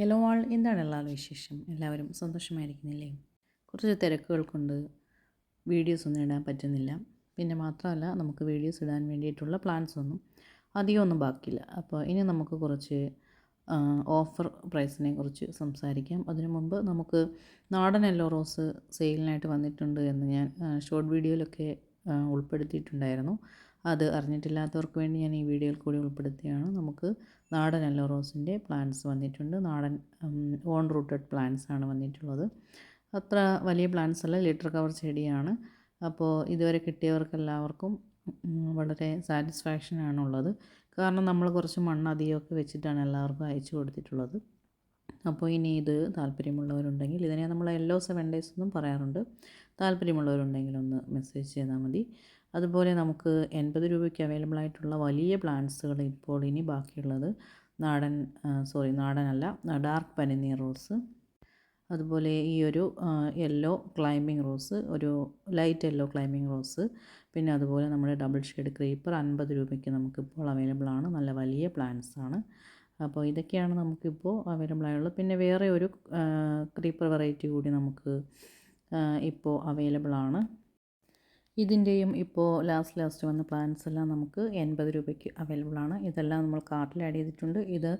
Hello ആൾ എന്താണ് എല്ലാവരുടെ വിശേഷം? എല്ലാവരും സന്തോഷമായിരിക്കുന്നില്ലേ? കുറച്ച് തിരക്കുകൾ കൊണ്ട് വീഡിയോസ് ഒന്നും ഇടാൻ പറ്റുന്നില്ല. പിന്നെ മാത്രമല്ല നമുക്ക് വീഡിയോസ് ഇടാൻ വേണ്ടിയിട്ടുള്ള പ്ലാൻസ് ഒന്നും അധികമൊന്നും ബാക്കിയില്ല. അപ്പോൾ ഇനി നമുക്ക് കുറച്ച് ഓഫർ പ്രൈസിനെ കുറിച്ച് സംസാരിക്കാം. അതിനു മുമ്പ് നമുക്ക് നാടൻ എല്ലോ റോസ് സെയിലിനായിട്ട് വന്നിട്ടുണ്ട് എന്ന് ഞാൻ ഷോർട്ട് വീഡിയോയിലൊക്കെ ഉൾപ്പെടുത്തിയിട്ടുണ്ടായിരുന്നു. അത് അറിഞ്ഞിട്ടില്ലാത്തവർക്ക് വേണ്ടി ഞാൻ ഈ വീഡിയോയിൽ കൂടി ഉൾപ്പെടുത്തിയാണ് നമുക്ക് നാടൻ എല്ലോ റോസിന്റെ പ്ലാന്റ്സ് വന്നിട്ടുണ്ട്. നാടൻ ഓൺ റൂട്ടഡ് പ്ലാന്റ്സ് ആണ് വന്നിട്ടുള്ളത്. അത്ര വലിയ പ്ലാന്റ്സ് അല്ല ലിറ്റർ കവർ ചെടിയാണ്. അപ്പോൾ ഇതുവരെ കിട്ടിയവർക്കെല്ലാവർക്കും വളരെ സാറ്റിസ്ഫാക്ഷൻ ആണുള്ളത്. കാരണം നമ്മൾ കുറച്ച് മണ്ണ് അധികമൊക്കെ വെച്ചിട്ടാണ് എല്ലാവർക്കും അയച്ചു കൊടുത്തിട്ടുള്ളത്. അപ്പോൾ ഇനി ഇത് താല്പര്യമുള്ളവരുണ്ടെങ്കിൽ ഇതിനെ നമ്മൾ എല്ലോ സെവൻ ഡേയ്സ് എന്നും പറയാറുണ്ട്. താല്പര്യമുള്ളവരുണ്ടെങ്കിൽ ഒന്ന് മെസ്സേജ് ചെയ്താൽ മതി. അതുപോലെ നമുക്ക് എൺപത് രൂപയ്ക്ക് അവൈലബിൾ ആയിട്ടുള്ള വലിയ പ്ലാന്റ്സുകൾ ഇപ്പോൾ ഇനി ബാക്കിയുള്ളത് നാടൻ സോറി നാടനല്ല ഡാർക്ക് പനിനീർ റോസ് അതുപോലെ ഈ ഒരു യെല്ലോ ക്ലൈമ്പിംഗ് റോസ് ഒരു ലൈറ്റ് യെല്ലോ ക്ലൈമ്പിംഗ് റോസ് പിന്നെ അതുപോലെ നമ്മുടെ ഡബിൾ ഷെയ്ഡ് ക്രീപ്പർ അൻപത് രൂപയ്ക്ക് നമുക്കിപ്പോൾ അവൈലബിൾ ആണ്. നല്ല വലിയ പ്ലാന്റ്സ് ആണ്. അപ്പോൾ ഇതൊക്കെയാണ് നമുക്കിപ്പോൾ അവൈലബിൾ ആയുള്ളത്. പിന്നെ വേറെ ഒരു ക്രീപ്പർ വെറൈറ്റി കൂടി നമുക്ക് ഇപ്പോൾ അവൈലബിൾ ആണ്. ഇതിന്റെയും ഇപ്പോൾ ലാസ്റ്റ് ലാസ്റ്റ് വന്ന പ്ലാൻസ് എല്ലാം നമുക്ക് എൺപത് രൂപയ്ക്ക് അവൈലബിൾ ആണ്. ഇതെല്ലാം നമ്മൾ കാർട്ടിൽ ആഡ് ചെയ്തിട്ടുണ്ട്. ഇത്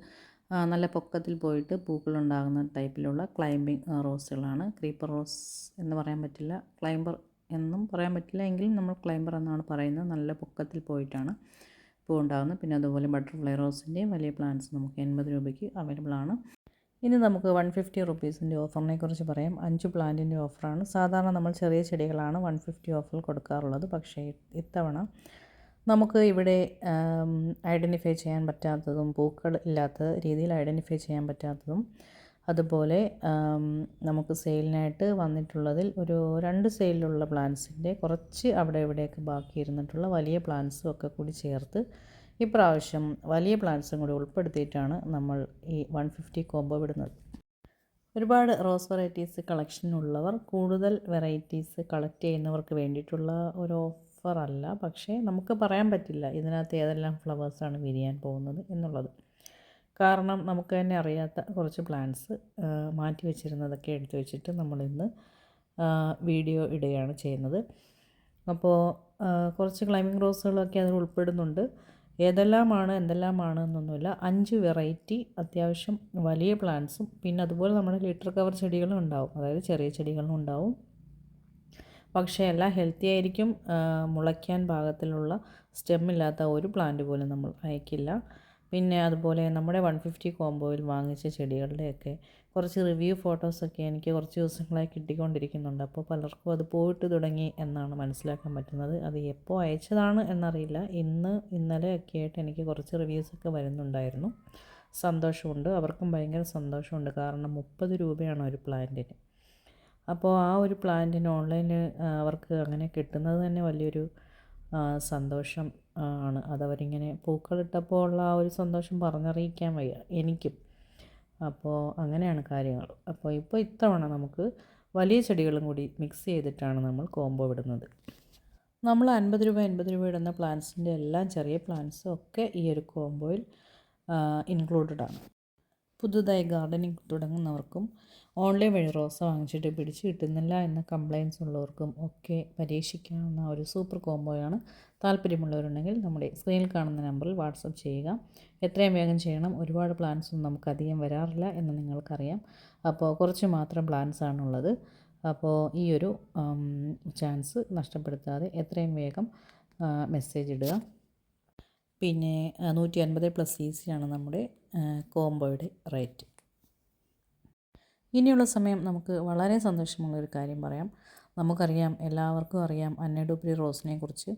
നല്ല പൊക്കത്തിൽ പോയിട്ട് പൂക്കളുണ്ടാകുന്ന ടൈപ്പിലുള്ള ക്ലൈമ്പിംഗ് റോസുകളാണ് ക്രീപ്പർ റോസ് എന്ന് പറയാൻ പറ്റില്ല. ക്ലൈംബർ എന്നും പറയാൻ പറ്റില്ല എങ്കിലും നമ്മൾ ക്ലൈംബർ എന്നാണ് പറയുന്നത്. നല്ല പൊക്കത്തിൽ പോയിട്ടാണ് പൂ ഉണ്ടാകുന്നത്. പിന്നെ അതുപോലെ ബട്ടർഫ്ലൈ റോസിന്റെയും വലിയ പ്ലാന്റ്സ് നമുക്ക് എൺപത് രൂപയ്ക്ക് അവൈലബിൾ ആണ്. ഇനി നമുക്ക് വൺ ഫിഫ്റ്റി റുപ്പീസിന്റെ ഓഫറിനെ കുറിച്ച് പറയാം. അഞ്ച് പ്ലാന്റിന്റെ ഓഫറാണ്. സാധാരണ നമ്മൾ ചെറിയ ചെടികളാണ് വൺ ഫിഫ്റ്റി ഓഫറിൽ കൊടുക്കാറുള്ളത്. പക്ഷേ ഇത്തവണ നമുക്ക് ഇവിടെ ഐഡന്റിഫൈ ചെയ്യാൻ പറ്റാത്തതും പൂക്കൾ ഇല്ലാത്ത രീതിയിൽ ഐഡന്റിഫൈ ചെയ്യാൻ പറ്റാത്തതും അതുപോലെ നമുക്ക് സെയിലിനായിട്ട് വന്നിട്ടുള്ളതിൽ ഒരു രണ്ട് സെയിലിലുള്ള പ്ലാന്റ്സിന്റെ കുറച്ച് അവിടെ ഇവിടെയൊക്കെ ബാക്കി ഇരുന്നിട്ടുള്ള വലിയ പ്ലാന്റ്സും ഒക്കെ കൂടി ചേർത്ത് ഇപ്രാവശ്യം വലിയ പ്ലാന്റ്സും കൂടി ഉൾപ്പെടുത്തിയിട്ടാണ് നമ്മൾ ഈ വൺ ഫിഫ്റ്റി കോംബോ വിടുന്നത്. ഒരുപാട് റോസ് വെറൈറ്റീസ് കളക്ഷൻ ഉള്ളവർ കൂടുതൽ വെറൈറ്റീസ് കളക്ട് ചെയ്യുന്നവർക്ക് വേണ്ടിയിട്ടുള്ള ഒരു ഓഫറല്ല പക്ഷേ നമുക്ക് പറയാൻ പറ്റില്ല ഇതിനകത്ത് ഏതെല്ലാം ഫ്ലവേഴ്സാണ് വിരിയാൻ പോകുന്നത് എന്നുള്ളത്. കാരണം നമുക്ക് തന്നെ അറിയാത്ത കുറച്ച് പ്ലാന്റ്സ് മാറ്റി വെച്ചിരുന്നതൊക്കെ എടുത്തു വെച്ചിട്ട് നമ്മളിന്ന് വീഡിയോ ഇടുകയാണ് ചെയ്യുന്നത്. അപ്പോൾ കുറച്ച് ക്ലൈമ്പിംഗ് റോസുകളൊക്കെ അതിൽ ഉൾപ്പെടുന്നുണ്ട്. ഏതെല്ലാമാണ് എന്തെല്ലാമാണ് എന്നൊന്നുമില്ല. അഞ്ച് വെറൈറ്റി അത്യാവശ്യം വലിയ പ്ലാന്റ്സും പിന്നെ അതുപോലെ നമ്മുടെ ലിറ്റർ കവർ ചെടികളും ഉണ്ടാവും. അതായത് ചെറിയ ചെടികളും ഉണ്ടാവും. പക്ഷേ എല്ലാം ഹെൽത്തി ആയിരിക്കും മുളയ്ക്കാൻ പാകത്തിലുള്ള സ്റ്റെമ്മില്ലാത്ത ഒരു പ്ലാന്റ് പോലും നമ്മൾ അയക്കില്ല. പിന്നെ അതുപോലെ നമ്മുടെ വൺ ഫിഫ്റ്റി കോംബോയിൽ വാങ്ങിച്ച ചെടികളുടെയൊക്കെ കുറച്ച് റിവ്യൂ ഫോട്ടോസൊക്കെ എനിക്ക് കുറച്ച് ദിവസങ്ങളായി കിട്ടിക്കൊണ്ടിരിക്കുന്നുണ്ട്. അപ്പോൾ പലർക്കും അത് പോയിട്ട് തുടങ്ങി എന്നാണ് മനസ്സിലാക്കാൻ പറ്റുന്നത്. അത് എപ്പോൾ അയച്ചതാണ് എന്നറിയില്ല. ഇന്ന് ഇന്നലെ ഒക്കെ ആയിട്ട് എനിക്ക് കുറച്ച് റിവ്യൂസൊക്കെ വരുന്നുണ്ടായിരുന്നു. സന്തോഷമുണ്ട്. അവർക്കും ഭയങ്കര സന്തോഷമുണ്ട്. കാരണം മുപ്പത് രൂപയാണ് ഒരു പ്ലാന്റിന്. അപ്പോൾ ആ ഒരു പ്ലാന്റിന് ഓൺലൈനിൽ അവർക്ക് അങ്ങനെ കിട്ടുന്നത് തന്നെ വലിയൊരു സന്തോഷം ആണ്. അതവരിങ്ങനെ പൂക്കളിട്ടപ്പോൾ ഉള്ള ആ ഒരു സന്തോഷം പറഞ്ഞറിയിക്കാൻ വയ്യ എനിക്കും. അപ്പോൾ അങ്ങനെയാണ് കാര്യങ്ങൾ. അപ്പോൾ ഇപ്പോൾ ഇത്തവണ നമുക്ക് വലിയ ചെടികളും കൂടി മിക്സ് ചെയ്തിട്ടാണ് നമ്മൾ കോംബോ വിടുന്നത്. നമ്മൾ അൻപത് രൂപ എൺപത് രൂപ ഇടുന്ന പ്ലാന്റ്സിന്റെ എല്ലാം ചെറിയ പ്ലാന്റ്സും ഒക്കെ ഈ ഒരു കോംബോയിൽ ഇൻക്ലൂഡഡ് ആണ്. പുതുതായി ഗാർഡനിങ് തുടങ്ങുന്നവർക്കും ഓൺലൈൻ വഴി റോസ വാങ്ങിച്ചിട്ട് പിടിച്ച് കിട്ടുന്നില്ല എന്ന കംപ്ലയിൻസ് ഉള്ളവർക്കും ഒക്കെ പരീക്ഷിക്കാവുന്ന ഒരു സൂപ്പർ കോംബോയാണ് താല്പര്യമുള്ളവരുണ്ടെങ്കിൽ നമ്മുടെ സ്ക്രീനിൽ കാണുന്ന നമ്പറിൽ വാട്സപ്പ് ചെയ്യുക. എത്രയും വേഗം ചെയ്യണം. ഒരുപാട് പ്ലാൻസ് ഒന്നും നമുക്ക് അധികം വരാറില്ല എന്ന് നിങ്ങൾക്കറിയാം. അപ്പോൾ കുറച്ച് മാത്രം പ്ലാൻസ് ആണുള്ളത്. അപ്പോൾ ഈ ഒരു ചാൻസ് നഷ്ടപ്പെടുത്താതെ എത്രയും വേഗം മെസ്സേജ് ഇടുക. പിന്നെ നൂറ്റി അൻപത് പ്ലസ് സി സി ആണ് നമ്മുടെ കോംബോയുടെ റേറ്റ് ഇനിയുള്ള സമയം നമുക്ക് വളരെ സന്തോഷമുള്ള ഒരു കാര്യം പറയാം. നമുക്കറിയാം എല്ലാവർക്കും അറിയാം അന്നഡുപ്രി റോസിനെ കുറിച്ച്.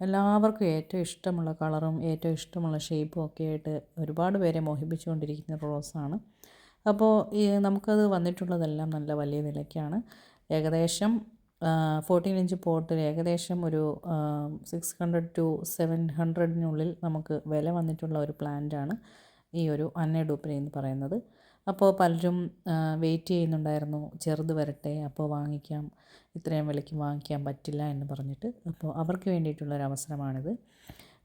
എല്ലാവർക്കും ഏറ്റവും ഇഷ്ടമുള്ള കളറും ഏറ്റവും ഇഷ്ടമുള്ള ഷേപ്പും ഒക്കെ ആയിട്ട് ഒരുപാട് പേരെ മോഹിപ്പിച്ചുകൊണ്ടിരിക്കുന്ന റോസാണ്. അപ്പോൾ നമുക്കത് വന്നിട്ടുള്ളതെല്ലാം നല്ല വലിയ വിലയ്ക്കാണ് ഏകദേശം ഫോർട്ടീൻ ഇഞ്ച് പോർട്ടിൽ ഏകദേശം ഒരു സിക്സ് ഹൺഡ്രഡ് ടു സെവൻ ഹൺഡ്രഡിനുള്ളിൽ നമുക്ക് വില വന്നിട്ടുള്ള ഒരു പ്ലാന്റാണ് ഈ ഒരു അന്നഡൂപ്രി എന്ന് പറയുന്നത്. അപ്പോൾ പലരും വെയിറ്റ് ചെയ്യുന്നുണ്ടായിരുന്നു. ചെറുത് വരട്ടെ അപ്പോൾ വാങ്ങിക്കാം ഇത്രയും വിലയ്ക്ക് വാങ്ങിക്കാൻ പറ്റില്ല എന്ന് പറഞ്ഞിട്ട്. അപ്പോൾ അവർക്ക് വേണ്ടിയിട്ടുള്ളൊരു അവസരമാണിത്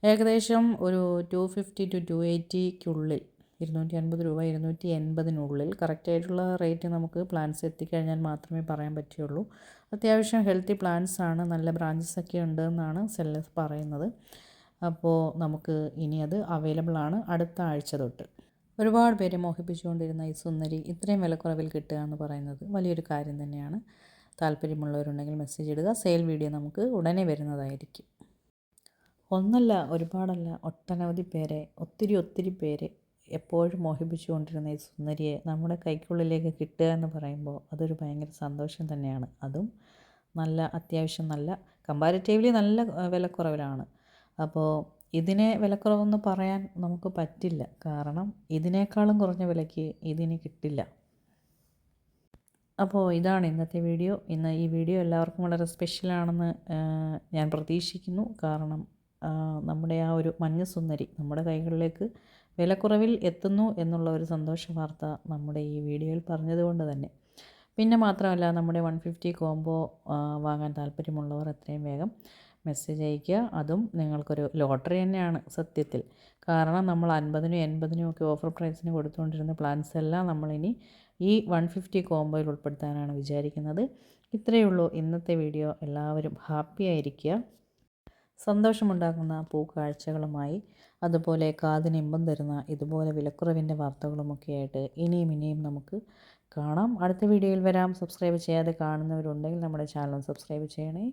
ഏകദേശം ഒരു ടു ഫിഫ്റ്റി ടു ടു എയ്റ്റിക്കുള്ളിൽ ഇരുന്നൂറ്റി അൻപത് രൂപ ഇരുന്നൂറ്റി എൺപതിനുള്ളിൽ കറക്റ്റായിട്ടുള്ള റേറ്റ് നമുക്ക് പ്ലാൻസ് എത്തിക്കഴിഞ്ഞാൽ മാത്രമേ പറയാൻ പറ്റുള്ളൂ അത്യാവശ്യം ഹെൽത്തി പ്ലാൻസ് ആണ് നല്ല ബ്രാഞ്ചസ് ഒക്കെ ഉണ്ട് എന്നാണ് സെല്ലേഴ്സ് പറയുന്നത്. അപ്പോൾ നമുക്ക് ഇനി അത് അവൈലബിൾ ആണ് അടുത്ത ആഴ്ച തൊട്ട്. ഒരുപാട് പേരെ മോഹിപ്പിച്ചുകൊണ്ടിരുന്ന ഈ സുന്ദരി ഇത്രയും വിലക്കുറവിൽ കിട്ടുക എന്ന് പറയുന്നത് വലിയൊരു കാര്യം തന്നെയാണ്. താല്പര്യമുള്ളവരുണ്ടെങ്കിൽ മെസ്സേജ് ഇടുക സെയിൽ വീഡിയോ നമുക്ക് ഉടനെ വരുന്നതായിരിക്കും. ഒന്നല്ല ഒരുപാടല്ല ഒട്ടനവധി പേരെ ഒത്തിരി ഒത്തിരി പേരെ എപ്പോഴും മോഹിപ്പിച്ചുകൊണ്ടിരുന്ന ഈ സുന്ദരിയെ നമ്മുടെ കൈക്കുള്ളിലേക്ക് കിട്ടുക എന്ന് പറയുമ്പോൾ അതൊരു ഭയങ്കര സന്തോഷം തന്നെയാണ്. അതും നല്ല അത്യാവശ്യം നല്ല കമ്പാരിറ്റീവ്ലി നല്ല വിലക്കുറവിലാണ്. അപ്പോൾ ഇതിനെ വിലക്കുറവെന്ന് പറയാൻ നമുക്ക് പറ്റില്ല. കാരണം ഇതിനേക്കാളും കുറഞ്ഞ വിലയ്ക്ക് ഇതിന് കിട്ടില്ല. അപ്പോൾ ഇതാണ് ഇന്നത്തെ വീഡിയോ. ഇന്ന് ഈ വീഡിയോ എല്ലാവർക്കും വളരെ സ്പെഷ്യലാണെന്ന് ഞാൻ പ്രതീക്ഷിക്കുന്നു. കാരണം നമ്മുടെ ആ ഒരു മഞ്ഞ സുന്ദരി നമ്മുടെ കൈകളിലേക്ക് വിലക്കുറവിൽ എത്തുന്നു എന്നുള്ള ഒരു സന്തോഷ വാർത്ത നമ്മുടെ ഈ വീഡിയോയിൽ പറഞ്ഞതുകൊണ്ട് തന്നെ. പിന്നെ മാത്രമല്ല നമ്മുടെ വൺ ഫിഫ്റ്റി കോംബോ വാങ്ങാൻ താല്പര്യമുള്ളവർ എത്രയും വേഗം മെസ്സേജ് അയയ്ക്കുക. അതും നിങ്ങൾക്കൊരു ലോട്ടറി തന്നെയാണ് സത്യത്തിൽ. കാരണം നമ്മൾ അൻപതിനും എൺപതിനും ഒക്കെ ഓഫർ പ്രൈസിന് കൊടുത്തുകൊണ്ടിരുന്ന പ്ലാൻസ് എല്ലാം നമ്മളിനി ഈ വൺ ഫിഫ്റ്റി കോംബോയിൽ ഉൾപ്പെടുത്താനാണ് വിചാരിക്കുന്നത്. ഇത്രയേ ഉള്ളൂ. ഇന്നത്തെ വീഡിയോ. എല്ലാവരും ഹാപ്പി ആയിരിക്കുക. സന്തോഷമുണ്ടാക്കുന്ന പൂക്കാഴ്ചകളുമായി അതുപോലെ കാതിന് ഇമ്പം തരുന്ന ഇതുപോലെ വിലക്കുറവിന്റെ വാർത്തകളുമൊക്കെ ആയിട്ട് ഇനിയും ഇനിയും നമുക്ക് കാണാം. അടുത്ത വീഡിയോയിൽ വരാം. സബ്സ്ക്രൈബ് ചെയ്യാതെ കാണുന്നവരുണ്ടെങ്കിൽ നമ്മുടെ ചാനൽ സബ്സ്ക്രൈബ് ചെയ്യണേ.